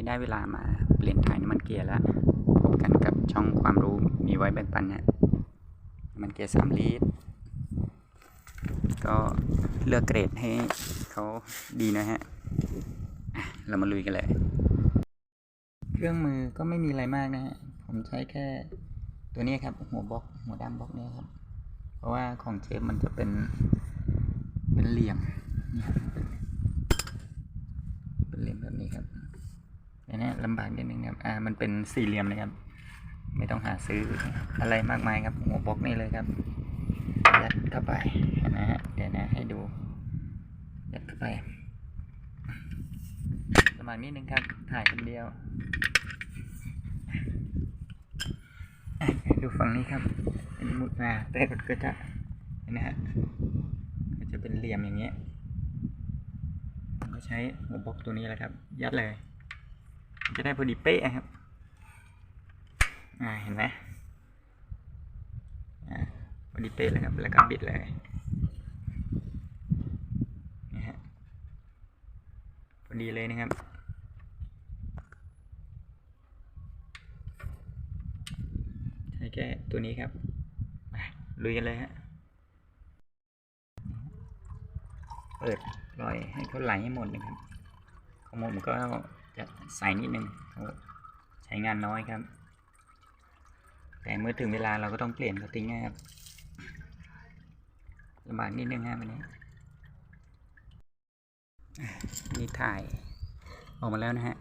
นี้ได้เวลามาเปลี่ยนถ่ายน้ำมันเกียร์แล้วพบกันกับช่องความรู้มีไว้แบ่งปันเนะน้ำมันเกียร์สามลิตร ก็เลือกเกรดให้เขาดีนะฮะเรามาลุยกันเลย เครื่องมือก็ไม่มีอะไรมากนะฮะ ผมใช้แค่ตัวนี้ครับ หัวบล็อกหัวด้ามบล็อกเนี่ยครับ เพราะว่าของเชฟมันจะเป็นเป็นเหลี่ยมนี่ครับเป็นเป็นเหลี่ยมแบบนี้ครับอันนี้ ลำบากนิดนึงครับ อ่า มันเป็นสี่เหลี่ยมนะครับ ไม่ต้องหาซื้ออะไรมากมายครับ หัวบล็อกนี่เลยครับ ยัดเข้าไปนะฮะ เดี๋ยวนะให้ดู ยัดเข้าไปประมาณนิดนึงครับ ถ่ายคนเดียว ดูฝั่งนี้ครับเป็นมุดมาแต่ก็จะเห็นนะฮะก็จะเป็นเหลี่ยมอย่างเงี้ยผมก็ใช้หัวบล็อกตัวนี้แหละครับ ยัดเลย จะได้พอดีเป๊ะครับ อ่า เห็นไหมอ่าพอดีเป๊ะเลยครับ แล้วก็บิดเลยนี่ฮะพอดีเลยนะครับใช้แค่ตัวนี้ครับมาลุยกันเลยฮะ เปิดปล่อยให้เขาไหลให้หมดนะครับของผมก็ จะใส่นิดนึงใช้งานน้อยครับ แต่เมื่อถึงเวลาเราก็ต้องเปลี่ยนเขาทิ้งนะครับลำบากนิดนึงฮะวันนี้นี่ถ่ายออกมาแล้วนะฮะ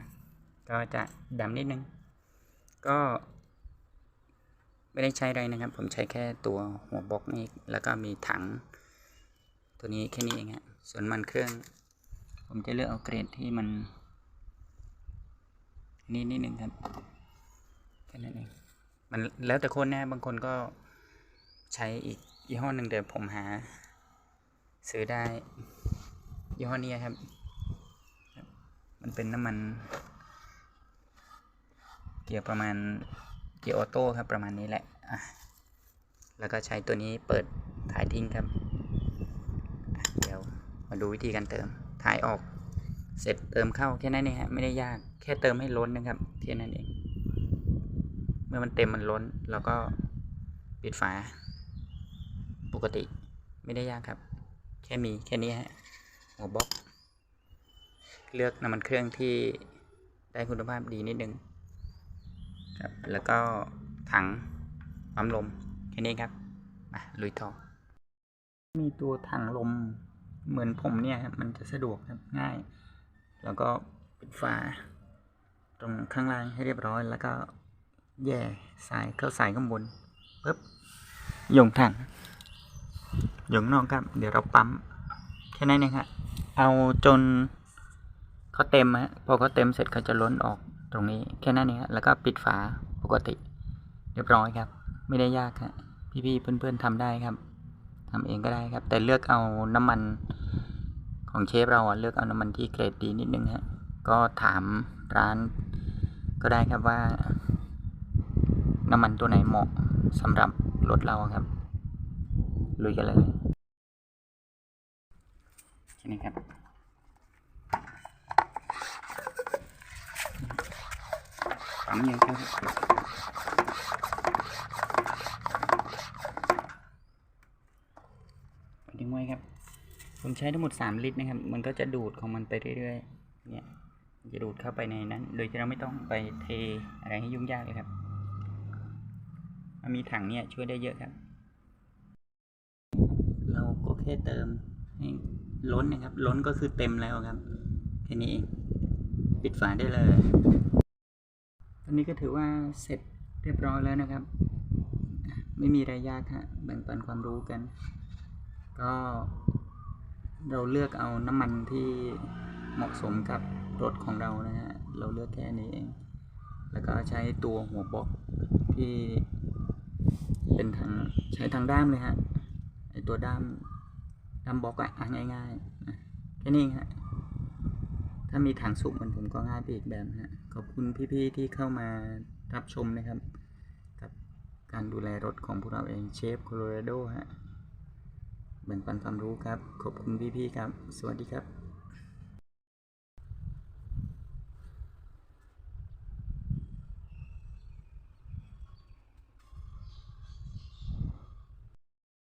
ก็จะดำนิดนึง ก็ ไม่ได้ใช้อะไรนะครับ ผมใช้แค่ตัวหัวบล็อกนี่แล้วก็มีถัง ตัวนี้แค่นี้เองฮะ ส่วนมันเครื่อง ผมจะเลือกเอาเกรดที่มัน นี่นิดนึงครับแค่นั้นเองมันแล้วแต่คนนะบางคนก็ใช้อีกยี่ห้อหนึ่งเดี๋ยวผมหา ซื้อได้ยี่ห้อนี้ครับ มันเป็นน้ำมัน เกียร์ประมาณเกียร์ออโต้ครับประมาณนี้แหละอะแล้วก็ใช้ตัวนี้เปิดถ่ายทิ้งครับ เดี๋ยวมาดูวิธีการเติมถ่ายออก เสร็จเติมเข้าแค่นั้นเองฮะไม่ได้ยากแค่เติมให้ล้นนะครับแค่นั้นเอง เมื่อมันเต็มมันล้นเราก็ปิดฝา ปกติไม่ได้ยากครับ แค่มีแค่นี้ฮะหัวบล็อก เลือกน้ำมันเครื่องที่ได้คุณภาพดีนิดนึงครับแล้วก็ถังปั๊มลมแค่นี้ครับมาลุยต่อมีตัวถังลมเหมือนผมเนี่ยครับมันจะสะดวกครับง่าย แล้วก็ปิดฝาตรงข้างล่างให้เรียบร้อย แล้วก็แย่สายเข้าสายข้างบนปึ๊บยงถังยงนอกครับ เดี๋ยวเราปั๊มแค่นั้นเองครับเอาจนเขาเต็มฮะพอเขาเต็มเสร็จเขาจะล้นออกตรงนี้แค่นั้นเองแล้วก็ปิดฝาปกติ เรียบร้อยครับ ไม่ได้ยากครับพี่ๆเพื่อนๆทำได้ครับทำเองก็ได้ครับ แต่เลือกเอาน้ำมัน ของเชฟเราเลือกเอาน้ำมันที่เกรดดีนิดนึงฮะก็ถามร้านก็ได้ครับว่า น้ำมันตัวไหนเหมาะสำหรับรถเราครับลุยกันเลยแค่นี้ครับปั๊มเยอะครับทิ้งไว้ครับ ผมใช้ทั้งหมดสามลิตรนะครับ มันก็จะดูดของมันไปเรื่อยๆ เนี่ย จะดูดเข้าไปในนั้น โดยที่เราไม่ต้องไปเทอะไรให้ยุ่งยากเลยครับมันมีถังเนี่ยช่วยได้เยอะครับ เราก็แค่เติมให้ล้นนะครับ ล้นก็คือเต็มแล้วครับ แค่นี้เอง ปิดฝาได้เลย ตอนนี้ก็ถือว่าเสร็จเรียบร้อยแล้วนะครับ ไม่มีอะไรยากฮะ แบ่งปันความรู้กัน ก็ เราเลือกเอาน้ำมันที่เหมาะสมกับรถของเรานะฮะ เราเลือกแค่นี้เอง แล้วก็ใช้ตัวหัวบล็อกที่เป็นทางใช้ทางด้ามเลยฮะ ไอตัวด้ามด้ามบล็อกอะง่ายๆนะแค่นี้ฮะ ถ้ามีถังสูบมือนผมก็ง่ายไปอีกแบบฮะ ขอบคุณพี่ๆที่เข้ามารับชมนะครับ กับการดูแลรถของพวกเราเองเชฟโคโลราโดฮะ แบ่งปันความรู้ครับ ขอบคุณพี่ๆครับ สวัสดีครับ